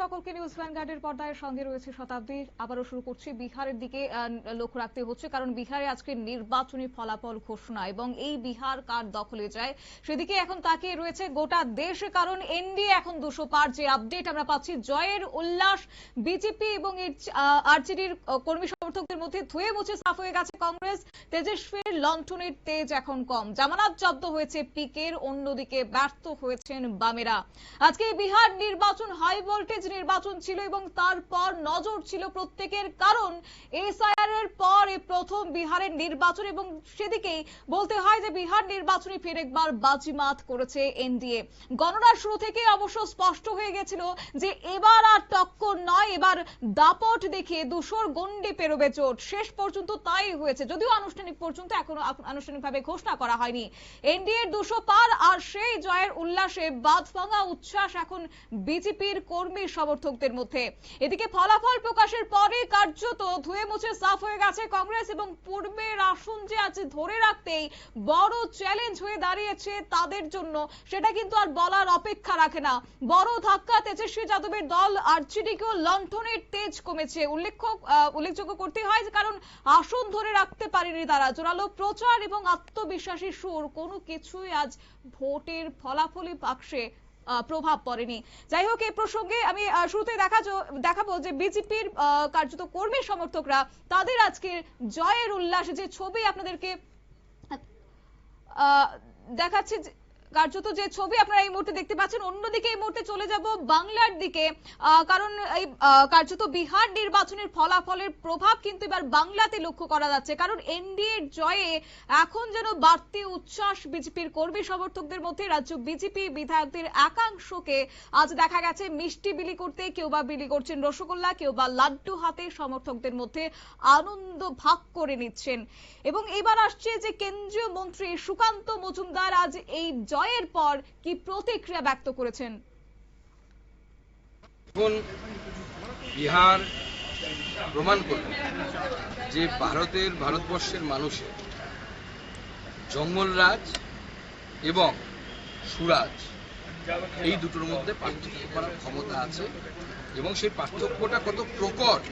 সকলকে নিউজ ভ্যানগার্ডের পর্দায় সঙ্গে রয়েছে শতাব্দী। আবারও শুরু করছি বিহারের দিকে লক্ষ্য রাখতে হচ্ছে, কারণ বিহারে আজকে নির্বাচনী ফলাফল ঘোষণা এবং এই বিহার কার দখলে যায় সেদিকে এখন তাকিয়ে রয়েছে গোটা দেশ, কারণ এনডিএ এখন দুশো পার। যে আপডেট আমরা পাচ্ছি, জয়ের উল্লাস বিজেপি এবং আরজেডির কর্মী সমর্থকদের মধ্যে ধুয়ে মুছে সাফ হয়ে গেছে কংগ্রেস। তেজস্বীর লণ্ঠনের তেজ এখন কম। জামানত জব্দ হয়েছে পিকের, অন্যদিকে ব্যর্থ হয়েছেন বামেরা। আজকে বিহার নির্বাচন হাই ভোল্টেজ নির্বাচন ছিল এবং তারপর নজর ছিল প্রত্যেকের, কারণ এসআইআর এর পর প্রথম বিহারের নির্বাচন এবং সেদিকেই বলতে হয় যে বিহার নির্বাচনে ফের একবার বাজিমাত করেছে এনডিএ। গণনার শুরু থেকে অবশ্য স্পষ্ট হয়ে গেছিল যে এবার আর টক্কর এবার দাপট দেখিয়ে দুশোর গন্ডে পেরোবে জোট শেষ পর্যন্ত তাই হয়েছে, যদিও আনুষ্ঠানিক পর্যন্ত এখনও আনুষ্ঠানিকভাবে ঘোষণা করা হয়নি। এনডিএর দুশো পার আর সেই জয়ের উল্লাসে বাদ ভাঙা উচ্ছ্বাস এখন বিজেপির কর্মী সমর্থকদের মধ্যে। এদিকে ফলাফল প্রকাশের পরে কার্যত ধুয়ে মুছে সাফ হয়ে গেছে কংগ্রেস এবং পূর্বের আসন যে আজ ধরে রাখতেই বড় চ্যালেঞ্জ হয়ে দাঁড়িয়েছে তাদের জন্য, সেটা কিন্তু আর বলার অপেক্ষা রাখে না। বড় ধাক্কা তেজস্বী যাদবের দল, আরজিডিকেও লণ্ঠনের তেজ কমেছে। উল্লেখ্য উল্লেখযোগ্য করতে হয় যে, কারণ আসন ধরে রাখতে পারেনি তারা। জোরালো প্রচার এবং আত্মবিশ্বাসী সুর, কোনো কিছুই আজ ভোটের ফলাফলই বাক্সে প্রভাব পড়েনি। যাই হোক, এই প্রসঙ্গে আমি শুরুতে দেখা দেখাবো যে বিজেপির কার্যত কর্মী সমর্থকরা তাদের আজকের জয়ের উল্লাস যে ছবি আপনাদেরকে দেখাচ্ছি কার্যত যে ছবি আপনারা এই মুহূর্তে দেখতে পাচ্ছেন, অন্যদিকে এই মুহূর্তে চলে যাব বাংলার দিকে। কারণ এই কার্যত বিহার নির্বাচনের ফলাফলের প্রভাব কিন্তু এবার বাংলাতে লক্ষ্য করা যাচ্ছে। কারণ এনডিএ জয়ে এখন যেন বাড়তি উচ্ছ্বাস বিজেপির কর্মী সমর্থকদের মধ্যে, রাজ্য বিজেপি বিধায়কদের একাংশকে আজ দেখা গেছে মিষ্টি বিলি করতে, কেউ বা বিলি করছেন রসগোল্লা, কেউ বা লাড্ডু হাতে সমর্থকদের মধ্যে আনন্দ ভাগ করে নিচ্ছেন। এবং এবার আসছে যে কেন্দ্রীয় মন্ত্রী সুকান্ত মজুমদার আজ এই জয়ের পর কি প্রতিক্রিয়া ব্যক্ত করেছেন? এখন বিহার প্রমাণ করল যে ভারতের, ভারতবর্ষের মানুষের জঙ্গলরাজ এবং সুরাজ এই দুটোর মধ্যে পার্থক্য করার ক্ষমতা আছে এবং সেই পার্থক্যটা কত প্রকট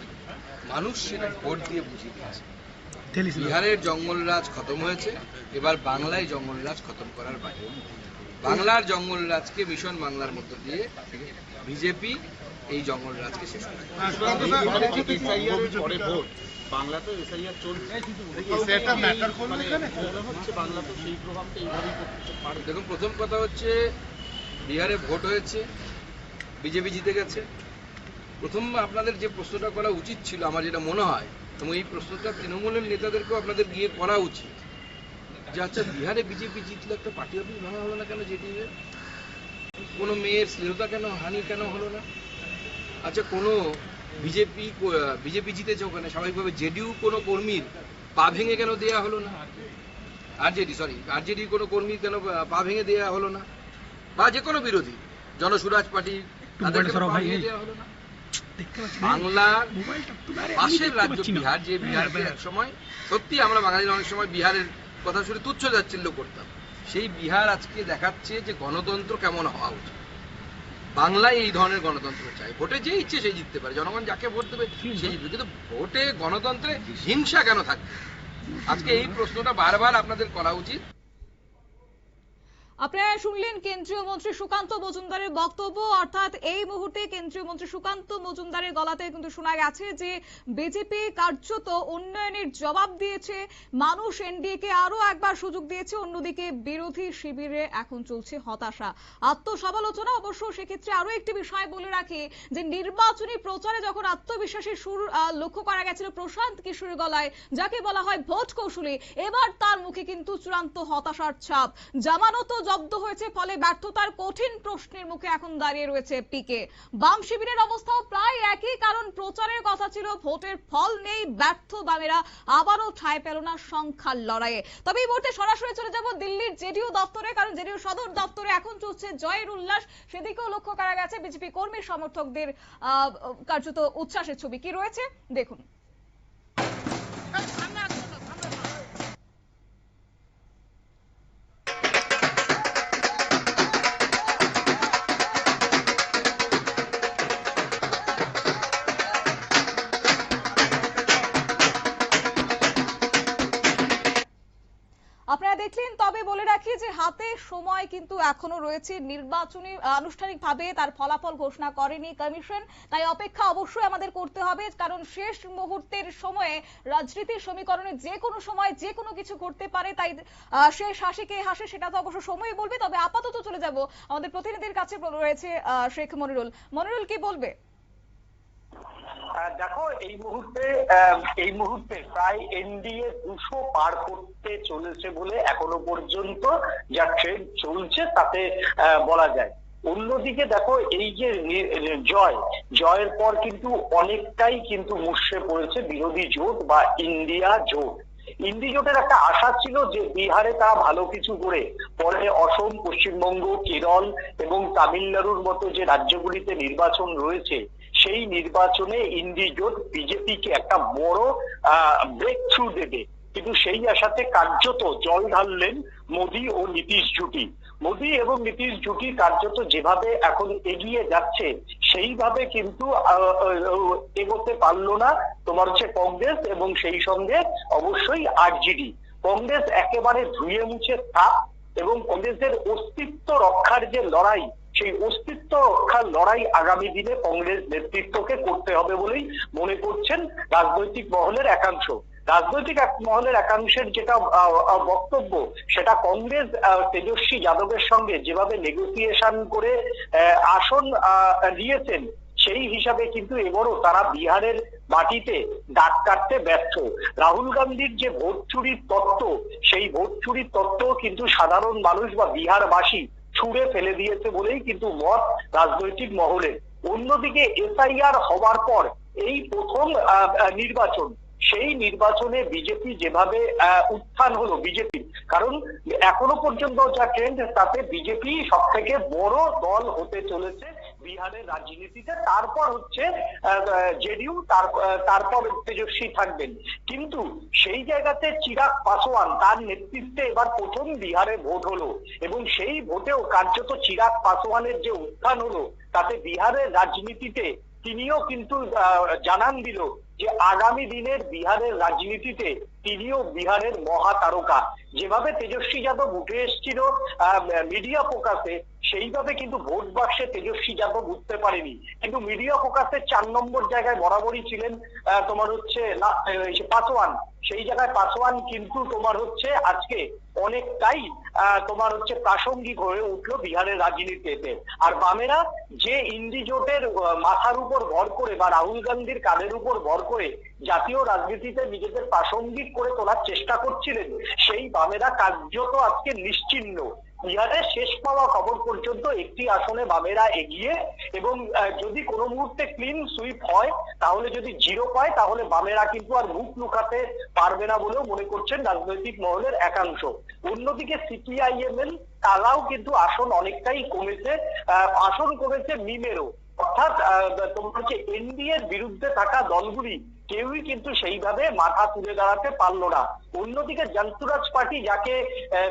মানুষ সেটা ভোট দিয়ে বুঝিয়ে দিয়েছে। বিহারের জঙ্গলরাজ খতম হয়েছে এবার বাংলায় জঙ্গলরাজ খতম করার বাকি বাংলার জঙ্গলরাজকে মিশন বাংলার মধ্য দিয়ে বিজেপি এই জঙ্গলরাজকে শেষ করে। এসআইআর চলছে। করবে মানে দেখুন প্রথম কথা হচ্ছে বিহারে ভোট হয়েছে বিজেপি জিতে গেছে। প্রথম আপনাদের যে প্রশ্নটা করা উচিত ছিল আমার যেটা মনে হয় এবং এই প্রশ্নটা তৃণমূলের নেতাদেরকেও আপনাদের গিয়ে করা উচিত। যে আচ্ছা বিহারে বিজেপি জিতলো একটা পার্টি অফিস ভাঙা হলো না কেন এর কোনো মেয়ের শ্লীলতা কেন হানি কেন হলো না? আচ্ছা কোনো বিজেপি বিজেপি জিতেছে ওখানে স্বাভাবিকভাবে জেডিউ কোনো কর্মীর পা ভেঙে কেন দেয়া হলো না? আরজেডি সরি আরজেডি কোনো কর্মী কেন পা ভেঙে দেওয়া হলো না? বা যে কোনো বিরোধী জনসুরাজ পার্টি তাদেরকে পা ভেঙে দেওয়া হলো না? বাংলার পাশের রাজ্য বিহার যে বিহারকে এক সময় সত্যি আমরা বাঙালিরা অনেক সময় বিহারের কথা শুনে তুচ্ছ যাচ্ছিল্য করতাম। সেই বিহার আজকে দেখাচ্ছে যে গণতন্ত্র কেমন হওয়া উচিত। বাংলায় এই ধরনের গণতন্ত্র চাই। ভোটে যে ইচ্ছে সেই জিততে পারে। জনগণ যাকে ভোট দেবে সেই জিতবে। কিন্তু ভোটে গণতন্ত্রে হিংসা কেন থাকবে? আজকে এই প্রশ্নটা বারবার আপনাদের করা উচিত। আপনারা শুনলেন কেন্দ্রীয় মন্ত্রী সুকান্ত মজুমদারের বক্তব্য। অর্থাৎ এই মুহূর্তে কেন্দ্রীয় মন্ত্রী সুকান্ত মজুমদারের গলাতে কিন্তু শোনা গেছে যে বিজেপি কার্যত উন্নয়নের জবাব দিয়েছে। মানুষ এনডিএ কে আরও একবার সুযোগ দিয়েছে। অন্যদিকে বিরোধী শিবিরে এখন চলছে হতাশা। আত্মসমালোচনা অবশ্য সেক্ষেত্রে আরও একটি বিষয় বলে রাখি যে, নির্বাচনী প্রচারে যখন আত্মবিশ্বাসী সুর লক্ষ্য করা গেছিল প্রশান্ত কিশোরের গলায়, যাকে বলা হয় ভোট কৌশলী, এবার তার মুখে কিন্তু চূড়ান্ত হতাশার ছাপ। জামানত জব্দ হয়েছে ফলে ব্যর্থতার কঠিন প্রশ্নের মুখে এখন দাঁড়িয়ে রয়েছে পিকে। বাম শিবিরের অবস্থাও প্রায় একই, কারণ প্রচারের কথা ছিল ভোটের ফল নেই, ব্যর্থ বামেরা আবারও ঠাঁই পেল না সংখ্যার লড়াইয়ে। তবে এই মুহূর্তে সরাসরি চলে যাব দিল্লির জেডিইউ দপ্তরে, কারণ জেডিইউ সদর দপ্তরে এখন চলছে জয়ের উল্লাস। সেদিকেও লক্ষ্য করা গেছে বিজেপি কর্মী সমর্থকদের কার্যত উচ্ছ্বাসের ছবি। কি রয়েছে? দেখুন। দেখলেন, তবে বলে রাখি যে হাতে সময় কিন্তু এখনও রয়েছে। নির্বাচনী আনুষ্ঠানিকভাবে তার ফলাফল ঘোষণা করেনি কমিশন। তাই অপেক্ষা অবশ্যই আমাদের করতে হবে, কারণ শেষ মুহূর্তের সময়ে রাজনীতির সমীকরণে যে কোনো সময় যে কোনো কিছু ঘটতে পারে। তাই শেষ হাসি কে হাসে সেটা তো অবশ্য সময় বলবে, তবে আপাতত চলে যাব। আমাদের প্রতিনিধির কাছে রয়েছে শেখ মনিরুল। মনিরুল, কি বলবে? দেখো, এই মুহূর্তে এই মুহূর্তে প্রায় এনডিএ দুশো পার করতে চলেছে বলে এখনও পর্যন্ত যা ট্রেন্ড চলছে তাতে বলা যায়। অন্যদিকে দেখো, এই যে জয়, জয়ের পর কিন্তু অনেকটাই কিন্তু মুষড়ে পড়েছে বিরোধী জোট বা ইন্ডিয়া জোট। ইন্ডি জোটের একটা আশা ছিল যে বিহারে তারা ভালো কিছু করে, পরে অসম, পশ্চিমবঙ্গ, কেরল এবং তামিলনাড়ুর মতো যে রাজ্যগুলিতে নির্বাচন রয়েছে সেই নির্বাচনে ইন্ডি জোট বিজেপিকে একটা বড় ব্রেক থ্রু দেবে। কিন্তু সেই আশাতে কার্যত জল ঢাললেন মোদী ও নীতিশ জুটি। মোদী এবং নীতিশ জুটি কার্যত যেভাবে এখন এগিয়ে যাচ্ছে, সেইভাবে কিন্তু এগোতে পারল না। তোমার হচ্ছে কংগ্রেস এবং সেই সঙ্গে অবশ্যই আরজিডি। কংগ্রেস একেবারে ধুয়ে মুছে থাক এবং কংগ্রেসের অস্তিত্ব রক্ষার যে লড়াই সেই অস্তিত্ব রক্ষার লড়াই আগামী দিনে কংগ্রেস নেতৃত্বকে করতে হবে বলেই মনে করছেন রাজনৈতিক মহলের একাংশ। রাজনৈতিক এক- মহলের একাংশের যেটা বক্তব্য সেটা কংগ্রেস তেজস্বী যাদবের সঙ্গে যেভাবে নেগোসিয়েশন করে আসন আহ, নিয়েছেন সেই হিসাবে কিন্তু এবারও তারা বিহারের মাটিতে দাগ কাটতে ব্যর্থ। রাহুল গান্ধীর যে ভোট চুরির তত্ত্ব সেই ভোট চুরির তত্ত্ব কিন্তু সাধারণ মানুষ বা বিহারবাসী ছুঁড়ে ফেলে দিয়েছে বলেই কিন্তু মত রাজনৈতিক মহলে। অন্যদিকে এসআইআর হওয়ার পর এই প্রথম নির্বাচন, সেই নির্বাচনে বিজেপি যেভাবে উত্থান হলো বিজেপি, কারণ এখনও পর্যন্ত যা ট্রেন্ড তাতে বিজেপি সব থেকে বড় দল হতে চলেছে বিহারের রাজনীতিতে, তারপর হচ্ছে জেডিউ তারপর তেজস্বী থাকবেন। কিন্তু সেই জায়গাতে চিরাগ পাসোয়ান, তার নেতৃত্বে এবার প্রথম বিহারে ভোট হলো। এবং সেই ভোটেও কার্যত চিরাগ পাসোয়ানের যে উত্থান হলো, তাতে বিহারের রাজনীতিতে তিনিও কিন্তু জানান দিল যে আগামী দিনের বিহারের রাজনীতিতে তিনিও বিহারের মহাতারকা। যেভাবে তেজস্বী যাদব উঠে এসেছিল মিডিয়া ফোকাসে সেইভাবে কিন্তু ভোট বাক্সে তেজস্বী যাদব উঠতে পারেনি। কিন্তু মিডিয়া ফোকাসের চার নম্বর জায়গায় বরাবরই ছিলেন তোমার হচ্ছে পাসওয়ান সেই জায়গায় পাসওয়ান কিন্তু তোমার হচ্ছে আজকে অনেকটাই তোমার হচ্ছে প্রাসঙ্গিক হয়ে উঠল বিহারের রাজনীতিতে। আর বামেরা যে ইন্দিজোটের মাথার উপর ভর করে বা রাহুল গান্ধীর কাঁধের উপর ভর করে জাতীয় রাজনীতিতে নিজেদের প্রাসঙ্গিক করে তোলার চেষ্টা করছিলেন, সেই বামেরা কার্যত আজকে নিশ্চিহ্ন বিহারের শেষ পাওয়া খবর পর্যন্ত একটি আসনে বামেরা এগিয়ে এবং যদি কোনো মুহূর্তে ক্লিন সুইপ হয়, তাহলে যদি জিরো পায়, তাহলে বামেরা কিন্তু আর মুখ লুকাতে পারবে না বলেও মনে করছেন রাজনৈতিক মহলের একাংশ। অন্যদিকে সিপিআইএমএল তারাও কিন্তু আসন অনেকটাই কমেছে আসন কমেছে মিমেরও। অর্থাৎ তোমার হচ্ছে এনডিএ এর বিরুদ্ধে থাকা দলগুলি, কেউই কিন্তু সেইভাবে মাথা তুলে দাঁড়াতে পারল না। অন্যদিকে জনসুরাজ পার্টি, যাকে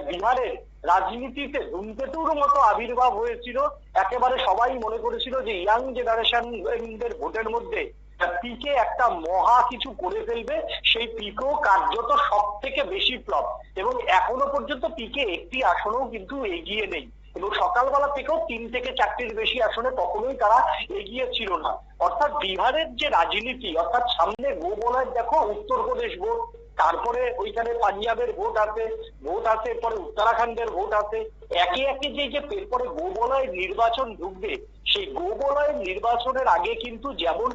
বিহারের রাজনীতিতে ধূমকেতুর মতো আবির্ভাব হয়েছিল। একেবারে সবাই মনে করেছিল যে ইয়াং জেনারেশনদের ভোটের মধ্যে পিকে একটা মহা কিছু করে ফেলবে, সেই পিকেও কার্যত সব থেকে বেশি ফ্লপ। এবং এখনও পর্যন্ত পিকে একটি আসনেও কিন্তু এগিয়ে নেই। এবং সকালবেলা থেকেও তিন থেকে চারটির বেশি আসনে কখনোই তারা এগিয়ে ছিল না। অর্থাৎ বিহারের যে রাজনীতি, অর্থাৎ সামনে গো বলায় দেখো উত্তরপ্রদেশ ভোট তারপরে ওইখানে পাঞ্জাবের ভোট আছে ভোট আছে, এরপরে উত্তরাখণ্ডের ভোট আছে। একে একে যে যে এরপরে গোবলয় নির্বাচন ঢুকবে, সেই গোবলয় নির্বাচনের আগে কিন্তু যেমন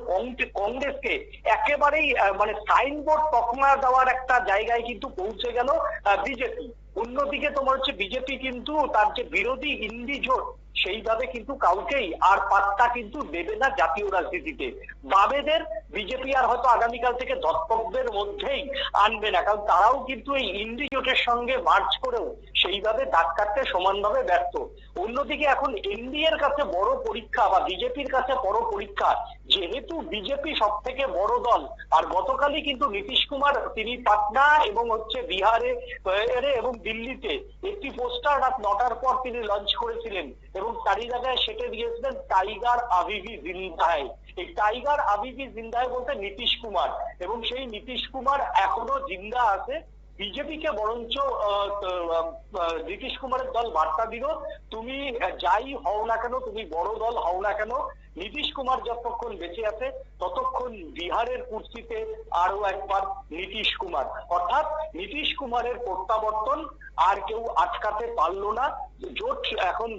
কংগ্রেসকে একেবারেই মানে সাইনবোর্ড তকমা দেওয়ার একটা জায়গায় কিন্তু পৌঁছে গেল বিজেপি। অন্যদিকে তোমার হচ্ছে বিজেপি কিন্তু তার যে বিরোধী হিন্দি জোট সেইভাবে কিন্তু কাউকেই আর পাত্তা কিন্তু দেবে না জাতীয় রাজনীতিতে। বামেদের, বিজেপি আর হয়তো আগামীকাল থেকে ধর্তব্যের মধ্যেই আনবে না, কারণ তারাও কিন্তু এই ইন্ডি জোটের সঙ্গে মার্চ করেও সেইভাবে দাগ কাটতে সমানভাবে ব্যর্থ। অন্যদিকে এখন এনডিএর কাছে বড় পরীক্ষা বা বিজেপির কাছে বড় পরীক্ষা, যেহেতু বিজেপি সব থেকে বড় দল, আর গতকালই কিন্তু নীতিশ কুমার, তিনি পাটনা এবং হচ্ছে বিহারে এবং দিল্লিতে একটি পোস্টার রাত নটার পর তিনি লঞ্চ করেছিলেন। এবং তারই জায়গায় সেটে দিয়েছিলেন টাইগার আবিবি জিন্দায় এই টাইগার আবিবি জিন্দায় বলতে নীতিশ কুমার। এবং সেই নীতিশ কুমার এখনও জিন্দা আছে। বিজেপিকে বরঞ্চ নীতিশ কুমারের দল বার্তা দিল, তুমি যাই হও না কেন, তুমি বড় দল হও না কেন নীতিশ কুমার যতক্ষণ বেঁচে আছে ততক্ষণ বিহারের কুর্সিতে আরও একবার নীতিশ কুমার। অর্থাৎ নীতিশ কুমারের প্রত্যাবর্তন আর কেউ আটকাতে পারল না। জোট এখন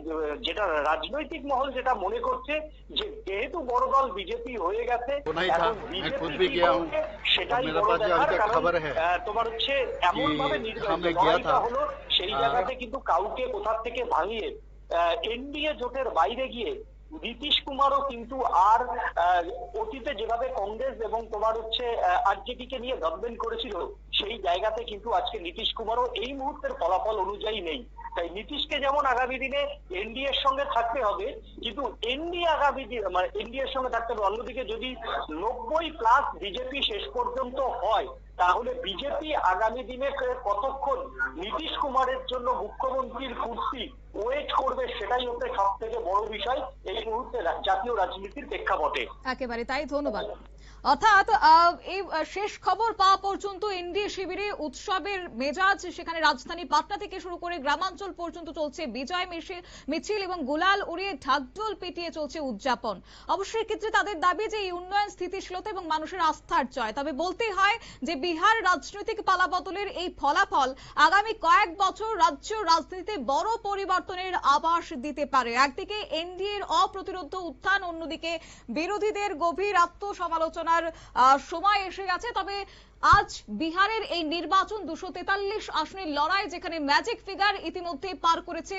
যেটা রাজনৈতিক মহল যেটা মনে করছে যে যেহেতু বড় দল বিজেপি হয়ে গেছে সেটাই তোমার হচ্ছে এমন ভাবে হলো সেই জায়গাতে কিন্তু কাউকে কোথার থেকে ভাঙিয়ে এনডিএ জোটের বাইরে গিয়ে নীতিশ কুমারও কিন্তু আর অতীতে যেভাবে কংগ্রেস এবং তোমার হচ্ছে আরজেপি কে নিয়ে গভর্নমেন্ট করেছিল, সেই জায়গাতে কিন্তু আজকে নীতিশ কুমারও এই মুহূর্তের ফলাফল অনুযায়ী নেই। তাই নীতিশকে যেমন আগামী দিনে এনডিএ এর সঙ্গে থাকতে হবে, কিন্তু এনডিএ আগামী দিনে মানে এনডিএ এর সঙ্গে থাকতে হবে। অন্যদিকে যদি নব্বই প্লাস বিজেপি শেষ পর্যন্ত হয়, তাহলে বিজেপি আগামী দিনে কতক্ষণ নীতিশ কুমারের জন্য মুখ্যমন্ত্রীর কুর্সি ওয়েট করবে, সেটাই হচ্ছে সব থেকে বড় বিষয়। জাতীয় রাজনীতির প্রেক্ষাপটে। একেবারে তাই ধন্যবাদ। অর্থাৎ এই শেষ খবর পাওয়া পর্যন্ত এনডিএ শিবিরে উৎসবের মেজাজ সেখানে রাজধানী পাটনা থেকে শুরু করে গ্রামাঞ্চল পর্যন্ত চলছে বিজয় মিছিল- এবং গোলাল উড়িয়ে ঢাকঢোল পেটিয়ে চলছে উদযাপন। অবশ্যই ক্ষেত্রে তাদের দাবি যে এই উন্নয়ন স্থিতিশীলতা এবং মানুষের আস্থার জয়। তবে বলতেই হয় যে বিহার রাজনৈতিক পালাবদলের এই ফলাফল আগামী কয়েক বছর রাজ্য রাজনীতিতে বড় পরিবর্তনের আভাস দিতে পারে। একদিকে এনডিএর অপ্রতিরোধ উত্থান, অন্যদিকে বিরোধীদের গভীর আত্মসমালোচনার আহ, সময় এসে গেছে। তবে আজ বিহারের এই নির্বাচন দুশো তেতাল্লিশ আসনের লড়াই যেখানে ম্যাজিক ফিগার ইতিমধ্যে পার করেছে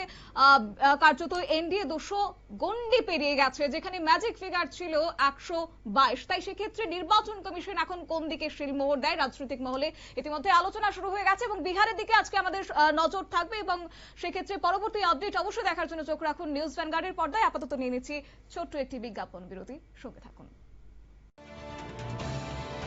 কার্যত এনডিএ দুশো গন্ডি পেরিয়ে গেছে যেখানে ম্যাজিক ফিগার ছিল একশো বাইশ। তাই সেক্ষেত্রে নির্বাচন কমিশন এখন কোন দিকে শিলমোহর দেয় রাজনৈতিক মহলে? ইতিমধ্যে আলোচনা শুরু হয়ে গেছে এবং বিহারের দিকে আজকে আমাদের নজর থাকবে এবং সেক্ষেত্রে পরবর্তী আপডেট অবশ্যই দেখার জন্য চোখ রাখুন। নিউজ ভ্যানগার্ডের পর্দায় আপাতত নিয়ে নিচ্ছি ছোট্ট একটি বিজ্ঞাপন বিরতি। সঙ্গে থাকুন।